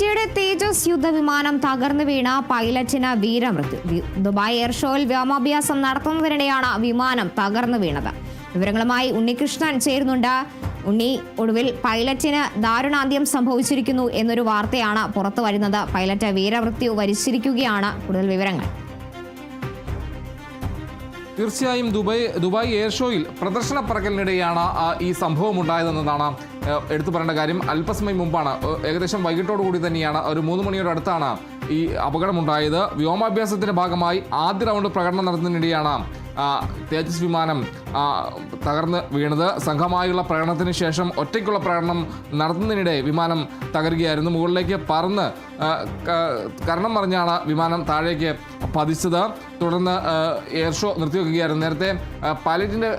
ഇന്ത്യയുടെ തേജസ് യുദ്ധവിമാനം തകർന്നു വീണ പൈലറ്റിന് വീരമൃത്യു. ദുബായ് എയർ ഷോയിൽ വ്യോമാഭ്യാസം നടത്തുന്നതിനിടെയാണ് വിമാനം തകർന്നു വീണത്. വിവരങ്ങളുമായി ഉണ്ണികൃഷ്ണൻ ചേരുന്നുണ്ട്. ഉണ്ണി ഒടുവിൽ പൈലറ്റിന് ദാരുണാന്ത്യം സംഭവിച്ചിരിക്കുന്നു എന്നൊരു വാർത്തയാണ് പുറത്തു വരുന്നത്. പൈലറ്റ് വീരമൃത്യു വരിച്ചിരിക്കുകയാണ്. കൂടുതൽ വിവരങ്ങൾ. തീർച്ചയായും ദുബായ് ദുബായ് എയർ ഷോയിൽ പ്രദർശന പറക്കലിനിടെയാണ് ഈ സംഭവം ഉണ്ടായതെന്നതാണ് എടുത്തു പറയേണ്ട കാര്യം അല്പസമയം മുമ്പാണ്. ഏകദേശം വൈകിട്ടോടു കൂടി തന്നെയാണ് ഒരു മൂന്ന് മണിയോട് അടുത്താണ് ഈ അപകടമുണ്ടായത്. വ്യോമാഭ്യാസത്തിന്റെ ഭാഗമായി ആദ്യ റൗണ്ട് പ്രകടനം നടത്തുന്നതിനിടെയാണ് തേജസ് വിമാനം തകർന്ന് വീണത്. സംഘമായുള്ള പ്രകടനത്തിന് ശേഷം ഒറ്റയ്ക്കുള്ള പ്രകടനം നടത്തുന്നതിനിടെ വിമാനം തകരുകയായിരുന്നു. മുകളിലേക്ക് പറന്ന് കരണം മറിഞ്ഞാണ് വിമാനം താഴേക്ക് പതിച്ചത്. തുടർന്ന് എയർ ഷോ നിർത്തിവെക്കുകയായിരുന്നു. നേരത്തെ പൈലറ്റിന്റെ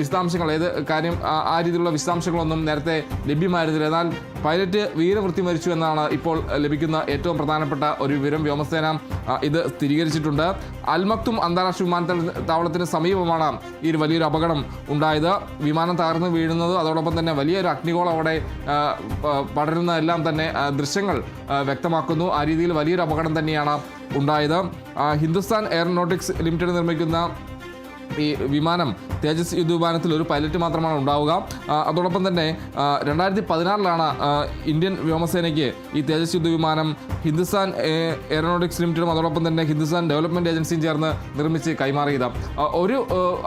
വിശദാംശങ്ങൾ ഏത് കാര്യം ആ രീതിയിലുള്ള വിശദാംശങ്ങളൊന്നും നേരത്തെ ലഭ്യമായിരുന്നില്ല. എന്നാൽ പൈലറ്റ് വീരവൃത്തി മരിച്ചു എന്നാണ് ഇപ്പോൾ ലഭിക്കുന്ന ഏറ്റവും പ്രധാനപ്പെട്ട ഒരു വിവരം. വ്യോമസേന ഇത് സ്ഥിരീകരിച്ചിട്ടുണ്ട്. അൽമക്തും അന്താരാഷ്ട്ര വിമാനത്താവളത്തിന് സമീപമാണ് ഈ വലിയൊരു അപകടം ഉണ്ടായത്. വിമാനം തകർന്ന് വീഴുന്നത് അതോടൊപ്പം തന്നെ വലിയൊരു അഗ്നികോളം അവിടെ പടരുന്നതെല്ലാം തന്നെ ദൃശ്യങ്ങൾ വ്യക്തമാക്കുന്നു. ആ രീതിയിൽ വലിയൊരു അപകടം തന്നെയാണ് ഉണ്ടായത്. ഹിന്ദുസ്ഥാൻ എയറോനോട്ടിക്സ് ലിമിറ്റഡ് നിർമ്മിക്കുന്ന ഈ വിമാനം തേജസ് യുദ്ധവിമാനത്തിൽ ഒരു പൈലറ്റ് മാത്രമാണ് ഉണ്ടാവുക. അതോടൊപ്പം തന്നെ രണ്ടായിരത്തി പതിനാറിലാണ് ഇന്ത്യൻ വ്യോമസേനയ്ക്ക് ഈ തേജസ് യുദ്ധവിമാനം ഹിന്ദുസ്ഥാൻ എയറോനോട്ടിക്സ് ലിമിറ്റഡും അതോടൊപ്പം തന്നെ ഹിന്ദുസ്ഥാൻ ഡെവലപ്മെന്റ് ഏജൻസിയും ചേർന്ന് നിർമ്മിച്ച് കൈമാറിയത്. ഒരു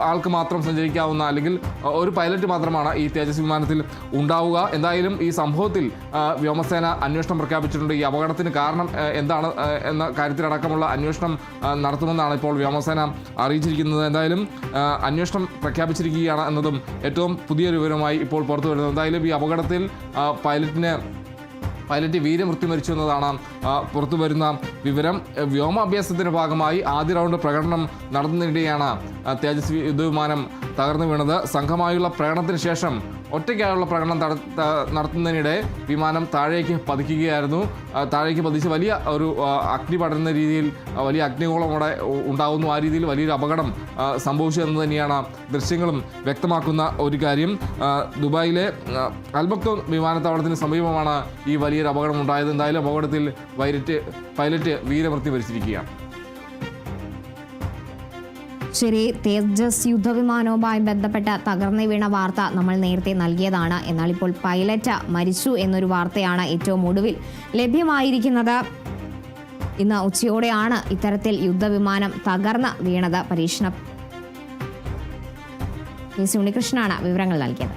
ആൾക്ക് മാത്രം സഞ്ചരിക്കാവുന്ന അല്ലെങ്കിൽ ഒരു പൈലറ്റ് മാത്രമാണ് ഈ തേജസ് വിമാനത്തിൽ ഉണ്ടാവുക. എന്തായാലും ഈ സംഭവത്തിൽ വ്യോമസേന അന്വേഷണം പ്രഖ്യാപിച്ചിട്ടുണ്ട്. ഈ അപകടത്തിന് കാരണം എന്താണ് എന്ന കാര്യത്തിലടക്കമുള്ള അന്വേഷണം നടത്തുമെന്നാണ് ഇപ്പോൾ വ്യോമസേന അറിയിച്ചിരിക്കുന്നത്. എന്തായാലും അന്വേഷണം പ്രഖ്യാപിച്ചിരിക്കുകയാണ് എന്നതും ഏറ്റവും പുതിയൊരു വിവരമായി ഇപ്പോൾ പുറത്തു വരുന്നത് എന്തായാലും ഈ അപകടത്തിൽ പൈലറ്റിന് പൈലറ്റ് വീരമൃത്യു മരിച്ചു എന്നതാണ് പുറത്തു വരുന്ന വിവരം എ, വ്യോമാഭ്യാസത്തിന്റെ ഭാഗമായി ആദ്യ റൗണ്ട് പ്രകടനം നടത്തുന്നതിനിടെയാണ് തേജസ്വി തേജസ് യുദ്ധവിമാനം തകർന്നു വീണത്. സംഘമായുള്ള പ്രകടനത്തിന് ശേഷം ഒറ്റയ്ക്കായുള്ള പ്രകടനം നടത്തുന്നതിനിടെ വിമാനം താഴേക്ക് പതിക്കുകയായിരുന്നു. താഴേക്ക് പതിച്ച് വലിയ ഒരു അഗ്നി പടരുന്ന രീതിയിൽ വലിയ അഗ്നികോളം അവിടെ ഉണ്ടാകുന്നു ആ രീതിയിൽ വലിയൊരു അപകടം സംഭവിച്ചു എന്ന് തന്നെയാണ് ദൃശ്യങ്ങളും വ്യക്തമാക്കുന്ന ഒരു കാര്യം. ദുബായിലെ അൽബക്തോ വിമാനത്താവളത്തിന് സമീപമാണ് ഈ വലിയൊരു അപകടം ഉണ്ടായത്. എന്തായാലും അപകടത്തിൽ വൈലറ്റ് പൈലറ്റ് വീരമൃത്യു വരിച്ചിരിക്കുകയാണ്. ശരി തേജസ് യുദ്ധവിമാനവുമായി ബന്ധപ്പെട്ട തകർന്നു വീണ വാർത്ത നമ്മൾ നേരത്തെ നൽകിയതാണ്. എന്നാൽ ഇപ്പോൾ പൈലറ്റ് മരിച്ചു എന്നൊരു വാർത്തയാണ് ഏറ്റവും ഒടുവിൽ ലഭ്യമായിരിക്കുന്നത്. ഇന്ന് ഉച്ചയോടെയാണ് ഇത്തരത്തിൽ യുദ്ധവിമാനം തകർന്ന് വീണത് പരീക്ഷണ ഉണ്ണികൃഷ്ണനാണ് വിവരങ്ങൾ നൽകിയത്.